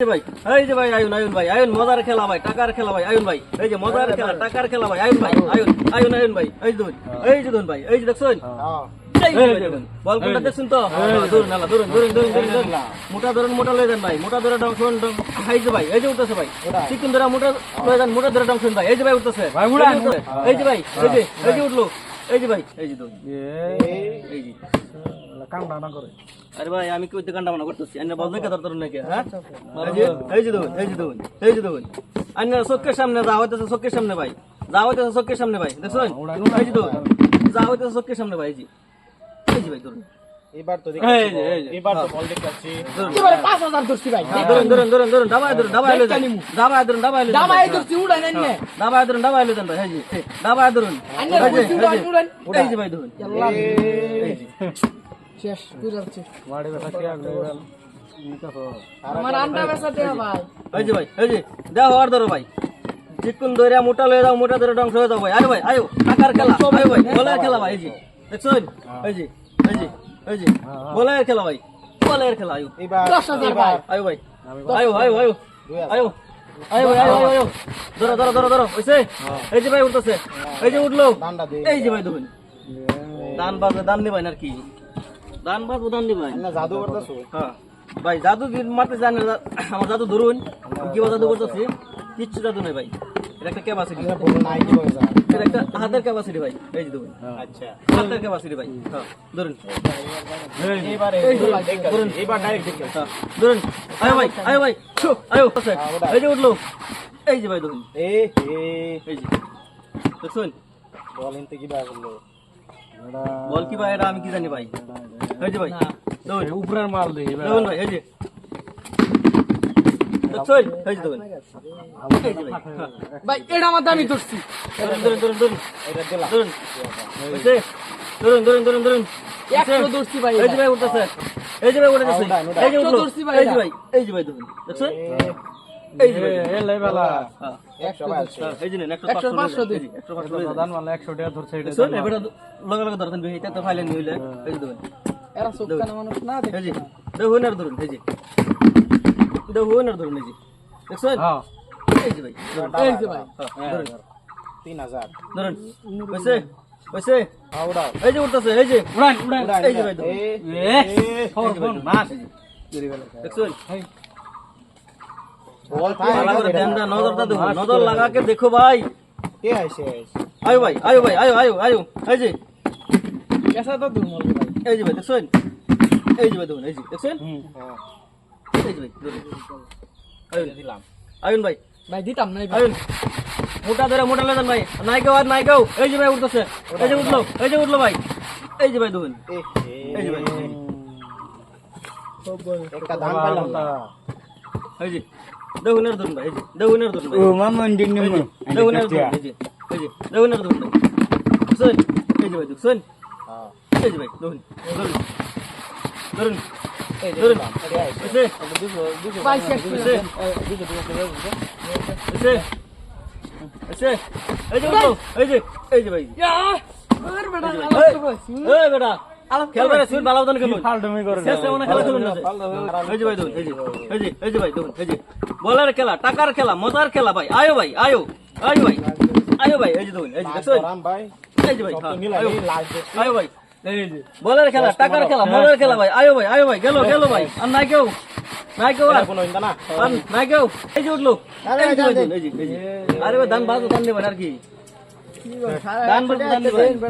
ভাই এই যে ভাই আয়ুন আয়ুন ভাই আয়ুন মজার খেলা ভাই টাকার খেলা ভাই আয়ুন ভাই এই যে মজার খেলা টাকার খেলা ভাই আয়ুন ভাই আয়ুন আয়ুন আয়ুন ভাই এই যে এই যে ভাই এই যে দেখছেন এই যে ভাই বল কোনটা দেখছেন তো ধরুন নালা ধরুন ধরুন ধরুন ধরুন ধরুন মোটা ধরুন মোটা লয়ে যান ভাই মোটা ধরে ডাং শুন ডাং যে ভাই এই যে উঠতেছে ভাই চিকন ধরে মোটা লয়ে যান মোটা ধরে ডাং শুন ভাই এই যে ভাই উঠতেছে ভাই, এই যে উঠতেছে। এই যে ভাই এই যে এই যে উঠল এই যে ভাই এই যে দুন এই যে। কাম না করে। আরে ভাই আমি কি ওই মনে করতেছি? আন্না বল দেখে তোর নাকি হ্যাঁ? এই যে দেখুন এই যে দেখুন এই যে চোখের সামনে যা হইতেছে চোখের সামনে ভাই যা হইতেছে চোখের সামনে ভাই দেখছেন? এই যে দেখুন যা হইতেছে চোখের সামনে ভাই এই যে। এই যে ভাই ধরুন এবার তো এবার তো বল এবারে ধরছি ভাই। হ্যাঁ, ধরুন ধরুন ধরুন ধরুন ধরুন ধরুন যান দামাই ভাই, ধরছি ধরুন। ভাই ধরুন আন্না এই যে, বুঝছি এই উড়ান। উড়ান। এই যে ভাই ধরুন। আল্লাহ শেষ করে যাচ্ছে বাড়ি বেটা কি আগলে আমার আন্ডা বেচাতে ভাই। এই যে ভাই এই যে দেখো আর ধরো ভাই। চিকুন মোটা লয়ে যাও মোটা ধরে ডংস হয়ে যাও ভাই। আয় ভাই আয়ো টাকার খেলা। আয়ো ভাই বলের খেলা ভাই দেখছেন? এই এই যে এই যে বলের খেলা ভাই বলের খেলা আয়ো। এবার দশ হাজার ভাই আয়ো ভাই আয়ো আয়ো আয়ো আয়ো আয়ো ভাই আয়ো আয়ো ধরো ধরো ধরো ধরো হইছে? এই যে ভাই উঠতেছে এই যে উঠল। এই যে ভাই দেখুন দান বাজে দান নিবাই আর কি। দান বাজবো দান নিবাই না জাদু করতেছো? হ্যাঁ। ভাই জাদু কি মারতে জানে না। আমার জাদু ধরুন। কিবা জাদু করতেছি? কিচ্ছু জাদু নেই ভাই। এটা একটা ক্যাপাসিটি এটা বলো নাই কি হয়ে যায় এটা একটা হাতের ক্যাপাসিটি ভাই। এই যে ধরুন। আচ্ছা। হাতের ক্যাপাসিটি ভাই। হ্যাঁ ধরুন। এবার এই যে ভাই, ধরুন এবার ডাইরেক্ট দেখতে হ্যাঁ ধরুন। আয়ো ভাই আয়ো ভাই। ছু, আয়ো আছে। এই যে উঠল। এই যে ভাই ধরুন। এ এ এই যে। দেখুন বল ইনতে কি ভাই বলল? বল কি ভাই এটা আমি কি জানি ভাই। এই যে ভাই। ধরুন। উপরের মাল দেখি দেখুন ভাই এই যে। এই যে দেখুন ভাই হ্যাঁ। এটা আমার দামি ধরছি ধরুন ধরুন ধরুন ধরুন ধরুন ধরুন ধরুন ধরুন ধরুন একশো ধরছি ভাই এই যে ভাই উঠতেছে এই যে ভাই উঠতেছে এই যে ধরছি ভাই এই যে ভাই এই যে ভাই দেখুন দেখছেন এই যে ভাই দেখুন। এ লাই বেলা হ্যাঁ, একশো ভাই আছে হ্যাঁ, এই যে নেন, একশো একশো পাঁচশো পাঁচশো দিন। দিন। এই যে, একশো পাঁচশো দিন। প্রধান মাল 100 টাকা ধরছে এটা দেখছেন? এবারে লগে লগে ধরতেন ভাই, এটা তো ফাইলে হইলে। এই যে দেখুন। এরা মানুষ না দেখুন আর ধরুন, এই যে। দেখুন আর ধরুন, যে। দেখছেন? হ্যাঁ এই যে ভাই। এই যে ভাই হ্যাঁ, ধরুন, তিন হাজার ধরুন। হয়েছে? হয়েছে? এই যে উঠতেছে, এই যে। উড়ান উড়ান এই যে ভাই ধরুন। এ এ এই যে ভাই ধরুন। মাছ দেখছেন? বল ভালো করে ধ্যান দেন, নজরটা দেখুন। নজর লাগাকে দেখো ভাই আয়ো ভাই আয়ো ভাই আয়ো আয়ো আয়ো যে এই যে ভাই দেখছেন এই যে ভাই দেখুন এই যে দেখছেন দিলাম আয়ুন ভাই। ভাই দিতাম নাই আয়ুন। মোটা ধরে মোটা লেন ভাই। নাই কেউ আর নাই কেউ এই যে ভাই উঠতেছে। এই যে উঠল। এই যে উঠল ভাই। এই যে ভাই দেখুন এই যে ভাই। একটা ধান পাইলাম এই যে। দেখুন আর ধরুন ভাই এই যে। দেখুন আর ধরুন ভাই মামন দিন এই যে। দেখুন আর ধরুন এই যে। এই যে। দেখুন আর ধরুন ভাই। দেখছেন এই যে ভাই দেখছেন হ্যাঁ। এই যে ভাই দেখুন ধরুন ধরুন ইয়া, মনে বলের খেলা টাকার খেলা মজার খেলা ভাই আয়ো ভাই আয়ো আয়ো ভাই আয়ো ভাই এই যে দেখুন এই যে ভাই এই যে ভাই হ্যাঁ, আয়ো ভাই বলের খেলা টাকার খেলা মজার খেলা ভাই আয়ো ভাই আয়ো ভাই গেল গেল ভাই আর নাই কেউ নাই কেউ আর কোনো না নাই কেউ এই যে উঠল আরে ভাই ধান বাজো ধান নেবেন আর কি ধান বাজো ধান